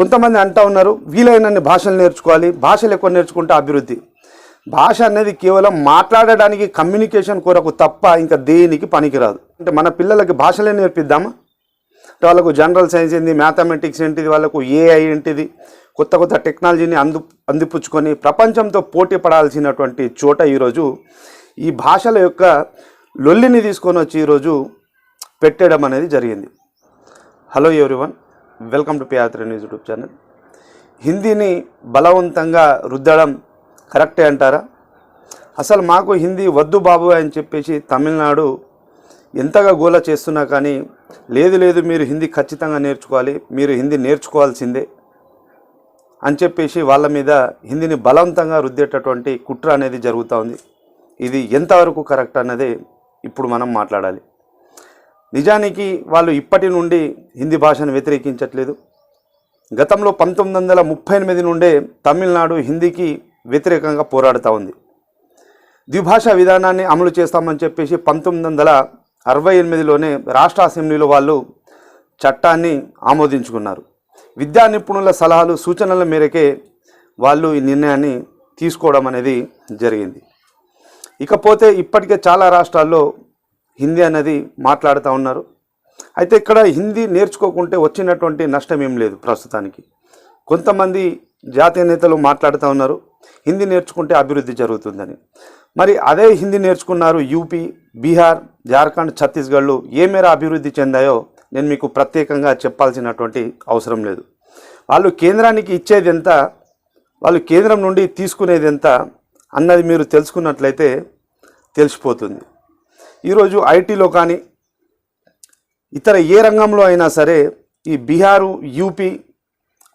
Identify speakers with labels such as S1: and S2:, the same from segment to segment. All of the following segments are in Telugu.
S1: కొంతమంది అంటా ఉన్నారు వీలైనన్ని భాషలు నేర్చుకోవాలి భాషలు ఎక్కువ నేర్చుకుంటే అభివృద్ధి. భాష అనేది కేవలం మాట్లాడడానికి కమ్యూనికేషన్ కొరకు తప్ప ఇంకా దేనికి పనికిరాదు. అంటే మన పిల్లలకి భాషలే నేర్పిద్దామా? వాళ్ళకు జనరల్ సైన్స్ ఏంటి మ్యాథమెటిక్స్ ఏంటిది వాళ్ళకు ఏఐ ఏంటిది కొత్త కొత్త టెక్నాలజీని అందు అందిపుచ్చుకొని ప్రపంచంతో పోటీ పడాల్సినటువంటి చోట ఈరోజు ఈ భాషల యొక్క లొల్లిని తీసుకొని వచ్చి ఈరోజు పెట్టడం అనేది జరిగింది. Hello everyone welcome to Piyatra news YouTube channel. హిందీని బలవంతంగా రుద్దడం కరెక్టే అంటారా? అసలు మాకు హిందీ వద్దు బాబు అని చెప్పేసి తమిళనాడు ఎంతగా గోల చేస్తున్నా కానీ లేదు లేదు మీరు హిందీ ఖచ్చితంగా నేర్చుకోవాలి మీరు హిందీ నేర్చుకోవాల్సిందే అని చెప్పేసి వాళ్ళ మీద హిందీని బలవంతంగా రుద్దేటటువంటి కుట్ర అనేది జరుగుతూ ఉంది. ఇది ఎంతవరకు కరెక్ట్ అన్నదే ఇప్పుడు మనం మాట్లాడాలి. నిజానికి వాళ్ళు ఇప్పటి నుండి హిందీ భాషను వ్యతిరేకించట్లేదు. గతంలో పంతొమ్మిది వందల ముప్పై ఎనిమిది నుండే తమిళనాడు హిందీకి వ్యతిరేకంగా పోరాడుతూ ఉంది. ద్విభాషా విధానాన్ని అమలు చేస్తామని చెప్పేసి పంతొమ్మిది వందల అరవై ఎనిమిదిలోనే రాష్ట్ర అసెంబ్లీలో వాళ్ళు చట్టాన్ని ఆమోదించుకున్నారు. విద్యా నిపుణుల సలహాలు సూచనల మేరకే వాళ్ళు ఈ నిర్ణయాన్ని తీసుకోవడం అనేది జరిగింది. ఇకపోతే ఇప్పటికే చాలా రాష్ట్రాల్లో హిందీ అనేది మాట్లాడుతూ ఉన్నారు. అయితే ఇక్కడ హిందీ నేర్చుకోకుంటే వచ్చినటువంటి నష్టం ఏం లేదు ప్రస్తుతానికి. కొంతమంది జాతీయ నేతలు మాట్లాడుతూ ఉన్నారు. హిందీ నేర్చుకుంటే అభివృద్ధి జరుగుతుందని. మరి అదే హిందీ నేర్చుకున్నారు యూపీ బీహార్ జార్ఖండ్ ఛత్తీస్గఢ్లు ఏ మేర అభివృద్ధి చెందాయో నేను మీకు ప్రత్యేకంగా చెప్పాల్సినటువంటి అవసరం లేదు. వాళ్ళు కేంద్రానికి ఇచ్చేది ఎంత వాళ్ళు కేంద్రం నుండి తీసుకునేది ఎంత అన్నది మీరు తెలుసుకున్నట్లయితే తెలిసిపోతుంది. ఈరోజు ఐటీలో కానీ ఇతర ఏ రంగంలో అయినా సరే ఈ బీహారు యూపీ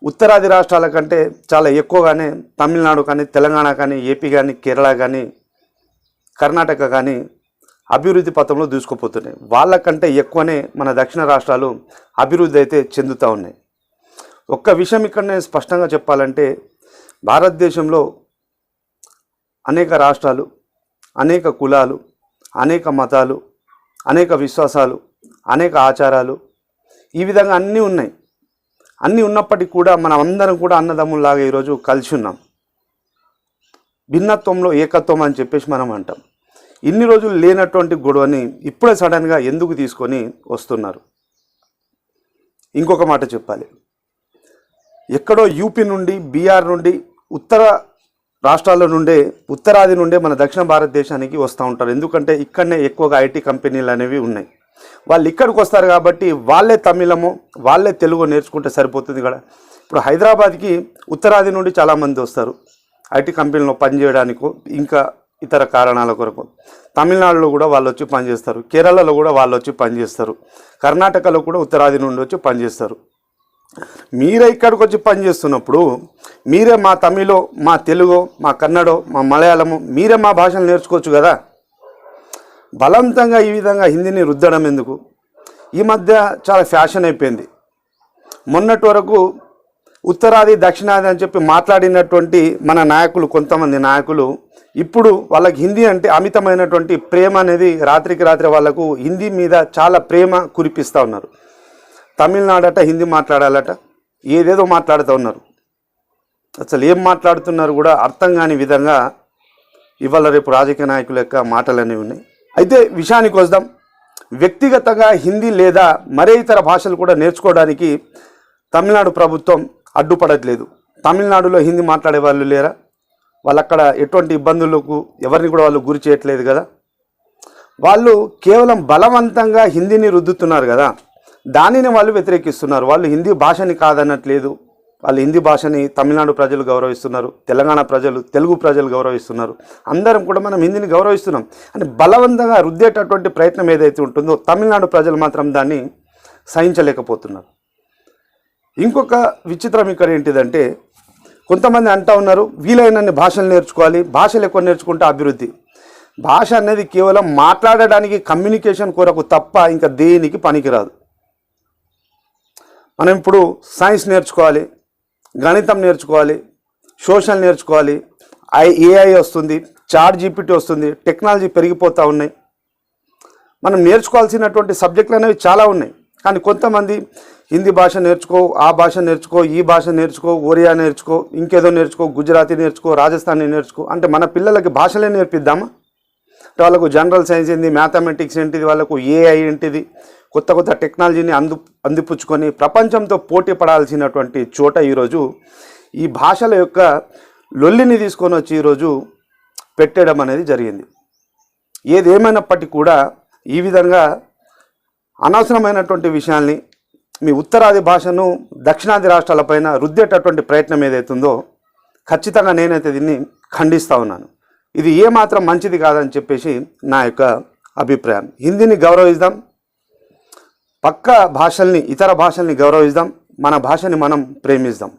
S1: ఉత్తరాది రాష్ట్రాల కంటే చాలా ఎక్కువగానే తమిళనాడు కానీ తెలంగాణ కానీ ఏపీ కానీ కేరళ కానీ కర్ణాటక కానీ అభివృద్ధి పథంలో దూసుకుపోతున్నాయి. వాళ్ళకంటే ఎక్కువనే మన దక్షిణ రాష్ట్రాలు అభివృద్ధి అయితే చెందుతూ ఉన్నాయి. ఒక్క విషయం ఇక్కడ నేను స్పష్టంగా చెప్పాలంటే భారతదేశంలో అనేక రాష్ట్రాలు అనేక కులాలు అనేక మతాలు అనేక విశ్వాసాలు అనేక ఆచారాలు ఈ విధంగా అన్నీ ఉన్నాయి. అన్నీ ఉన్నప్పటికీ కూడా మనం అందరం కూడా అన్నదమ్ముల్లాగా ఈరోజు కలిసి ఉన్నాం. భిన్నత్వంలో ఏకత్వం అని చెప్పేసి మనం అంటాం. ఇన్ని రోజులు లేనటువంటి గొడవని ఇప్పుడే సడన్గా ఎందుకు తీసుకొని వస్తున్నారు? ఇంకొక మాట చెప్పాలి. ఎక్కడో యూపీ నుండి బీఆర్ నుండి ఉత్తర రాష్ట్రాల నుండే ఉత్తరాది నుండే మన దక్షిణ భారతదేశానికి వస్తూ ఉంటారు. ఎందుకంటే ఇక్కడనే ఎక్కువగా ఐటీ కంపెనీలు అనేవి ఉన్నాయి. వాళ్ళు ఇక్కడికి వస్తారు కాబట్టి వాళ్ళే తమిళము వాళ్ళే తెలుగు నేర్చుకుంటే సరిపోతుంది కదా. ఇప్పుడు హైదరాబాద్కి ఉత్తరాది నుండి చాలామంది వస్తారు. ఐటీ కంపెనీలో పనిచేయడానికో ఇంకా ఇతర కారణాల కొరకు. తమిళనాడులో కూడా వాళ్ళు వచ్చి పనిచేస్తారు. కేరళలో కూడా వాళ్ళు వచ్చి పనిచేస్తారు. కర్ణాటకలో కూడా ఉత్తరాది నుండి వచ్చి పనిచేస్తారు. మీరే ఇక్కడికి వచ్చి పనిచేస్తున్నప్పుడు మీరే మా తమిళో మా తెలుగు మా కన్నడో మా మలయాళము మీరే మా భాషలు నేర్చుకోవచ్చు కదా? బలవంతంగా ఈ విధంగా హిందీని రుద్దడం ఎందుకు? ఈ మధ్య చాలా ఫ్యాషన్ అయిపోయింది. మొన్నటి వరకు ఉత్తరాది దక్షిణాది అని చెప్పి మాట్లాడినటువంటి మన నాయకులు కొంతమంది నాయకులు ఇప్పుడు వాళ్ళకి హిందీ అంటే అమితమైనటువంటి ప్రేమ అనేది రాత్రికి రాత్రి వాళ్ళకు హిందీ మీద చాలా ప్రేమ కురిపిస్తూ ఉన్నారు. తమిళనాడట హిందీ మాట్లాడాలట ఏదేదో మాట్లాడుతూ ఉన్నారు. అసలు ఏం మాట్లాడుతున్నారు కూడా అర్థం కాని విధంగా ఇవాళ రేపు రాజకీయ నాయకుల యొక్క మాటలు అనేవి ఉన్నాయి. అయితే విషయానికి వద్దాం. వ్యక్తిగతంగా హిందీ లేదా మరే ఇతర భాషలు కూడా నేర్చుకోవడానికి తమిళనాడు ప్రభుత్వం అడ్డుపడట్లేదు. తమిళనాడులో హిందీ మాట్లాడే వాళ్ళు లేరా? వాళ్ళు అక్కడ ఎటువంటి ఇబ్బందులకు ఎవరిని కూడా వాళ్ళు గురి చేయట్లేదు కదా? వాళ్ళు కేవలం బలవంతంగా హిందీని రుద్దుతున్నారు కదా? దానిని వాళ్ళు వ్యతిరేకిస్తున్నారు. వాళ్ళు హిందీ భాషని కాదనట్లేదు. వాళ్ళు హిందీ భాషని తమిళనాడు ప్రజలు గౌరవిస్తున్నారు. తెలంగాణ ప్రజలు తెలుగు ప్రజలు గౌరవిస్తున్నారు. అందరం కూడా మనం హిందీని గౌరవిస్తున్నాం. అని బలవంతంగా రుద్దేటటువంటి ప్రయత్నం ఏదైతే ఉంటుందో తమిళనాడు ప్రజలు మాత్రం దాన్ని సహించలేకపోతున్నారు. ఇంకొక విచిత్రం ఇక్కడ ఏంటిదంటే కొంతమంది అంటా ఉన్నారు వీలైనన్ని భాషలు నేర్చుకోవాలి భాషలు ఎక్కువ నేర్చుకుంటే అభివృద్ధి. భాష అనేది కేవలం మాట్లాడడానికి కమ్యూనికేషన్ కొరకు తప్ప ఇంకా దేనికి పనికిరాదు. మనం ఇప్పుడు సైన్స్ నేర్చుకోవాలి గణితం నేర్చుకోవాలి సోషల్ నేర్చుకోవాలి ఐ ఏఐ వస్తుంది చార్ట్ జీపీటీ వస్తుంది టెక్నాలజీ పెరిగిపోతూ ఉన్నాయి. మనం నేర్చుకోవాల్సినటువంటి సబ్జెక్టులు అనేవి చాలా ఉన్నాయి. కానీ కొంతమంది హిందీ భాష నేర్చుకో ఆ భాష నేర్చుకో ఈ భాష నేర్చుకో ఒరియా నేర్చుకో ఇంకేదో నేర్చుకో గుజరాతీ నేర్చుకో రాజస్థానీ నేర్చుకో అంటే మన పిల్లలకి భాషలే నేర్పిద్దామా? అంటే వాళ్ళకు జనరల్ సైన్స్ ఏంటి మ్యాథమెటిక్స్ ఏంటిది వాళ్ళకు ఏఐ ఏంటిది కొత్త కొత్త టెక్నాలజీని అందు అందిపుచ్చుకొని ప్రపంచంతో పోటీ పడాల్సినటువంటి చోట ఈరోజు ఈ భాషల యొక్క లొల్లిని తీసుకొని వచ్చి ఈరోజు పెట్టడం అనేది జరిగింది. ఏదేమైనప్పటికీ కూడా ఈ విధంగా అనవసరమైనటువంటి విషయాల్ని మీ ఉత్తరాది భాషను దక్షిణాది రాష్ట్రాలపైన రుద్దేటటువంటి ప్రయత్నం ఏదైతుందో ఖచ్చితంగా నేనైతే దీన్ని ఖండిస్తూ ఉన్నాను. ఇది ఏమాత్రం మంచిది కాదని చెప్పేసి నా యొక్క అభిప్రాయం. హిందీని గౌరవిద్దాం. పక్క భాషల్ని ఇతర భాషల్ని గౌరవిద్దాం. మన భాషని మనం ప్రేమిద్దాం.